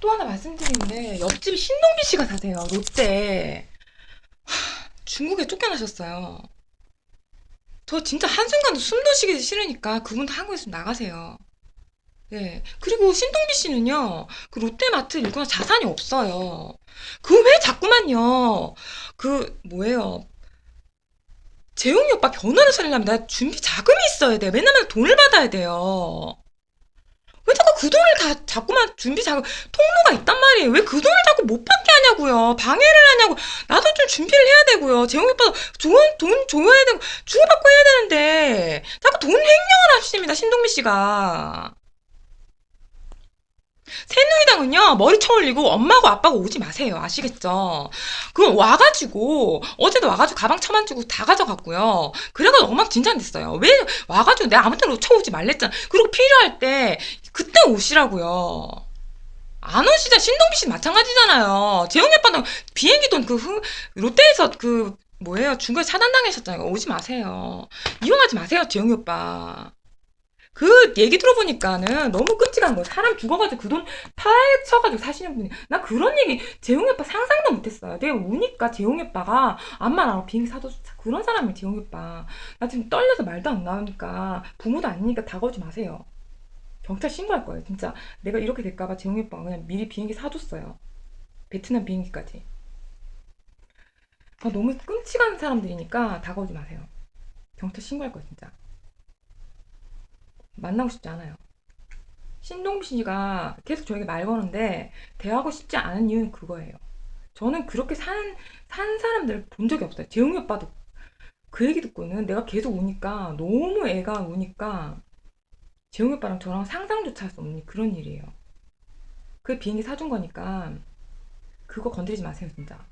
또 하나 말씀드리는데 옆집 신동빈 씨가 사세요. 롯데. 하, 중국에 쫓겨나셨어요. 저 진짜 한순간도 숨도 쉬기 싫으니까 그분도 한국에서 나가세요. 네. 그리고 신동빈 씨는요, 그 롯데마트 일구나 자산이 없어요. 그 왜 자꾸만요, 그, 뭐예요. 재용이 오빠 변호를 살려면 나 준비 자금이 있어야 돼. 맨날 맨날 돈을 받아야 돼요. 그 돈을 다 자꾸만 준비 자금 통로가 있단 말이에요. 왜 그 돈을 자꾸 못 받게 하냐고요. 방해를 하냐고. 나도 좀 준비를 해야 되고요. 재용이 오빠도 좋은 돈 줘야 되고 주고받고 해야 되는데 자꾸 돈 횡령을 하십니다. 신동미 씨가. 새누리당은요. 머리쳐 올리고 엄마고 아빠가 오지 마세요. 아시겠죠? 그럼 와가지고 어제도 와가지고 가방 쳐만지고 다 가져갔고요. 그래가지고 엉망진창 됐어요. 왜 와가지고 내가 아무 때나 쳐오지 말랬잖아. 그리고 필요할 때 그때 오시라고요. 안 오시자. 신동빈 씨 마찬가지잖아요. 재영이 오빠는 비행기 돈 그 롯데에서 그 뭐예요? 중국에 차단당하셨잖아요. 오지 마세요. 이용하지 마세요 재영이 오빠 그 얘기 들어보니까는 너무 끔찍한 거예요. 사람 죽어가지고 그 돈 파헤쳐가지고 사시는 분이. 나 그런 얘기 재용이 오빠 상상도 못했어요. 내가 우니까 재용이 오빠가 암만 알아 비행기 사줘. 그런 사람이 재용이 오빠. 나 지금 떨려서 말도 안 나오니까 부모도 아니니까 다가오지 마세요. 경찰 신고할 거예요. 진짜 내가 이렇게 될까봐 재용이 오빠가 그냥 미리 비행기 사줬어요. 베트남 비행기까지. 아, 너무 끔찍한 사람들이니까 다가오지 마세요. 경찰 신고할 거예요, 진짜. 만나고 싶지 않아요. 신동빈 씨가 계속 저에게 말 거는데 대하고 싶지 않은 이유는 그거예요. 저는 그렇게 산, 산 사람들을 본 적이 없어요. 재용이 오빠도 그 얘기 듣고는 내가 계속 우니까 너무 애가 우니까 재용이 오빠랑 저랑 상상조차 할 수 없는 그런 일이에요. 그 비행기 사준 거니까 그거 건드리지 마세요, 진짜.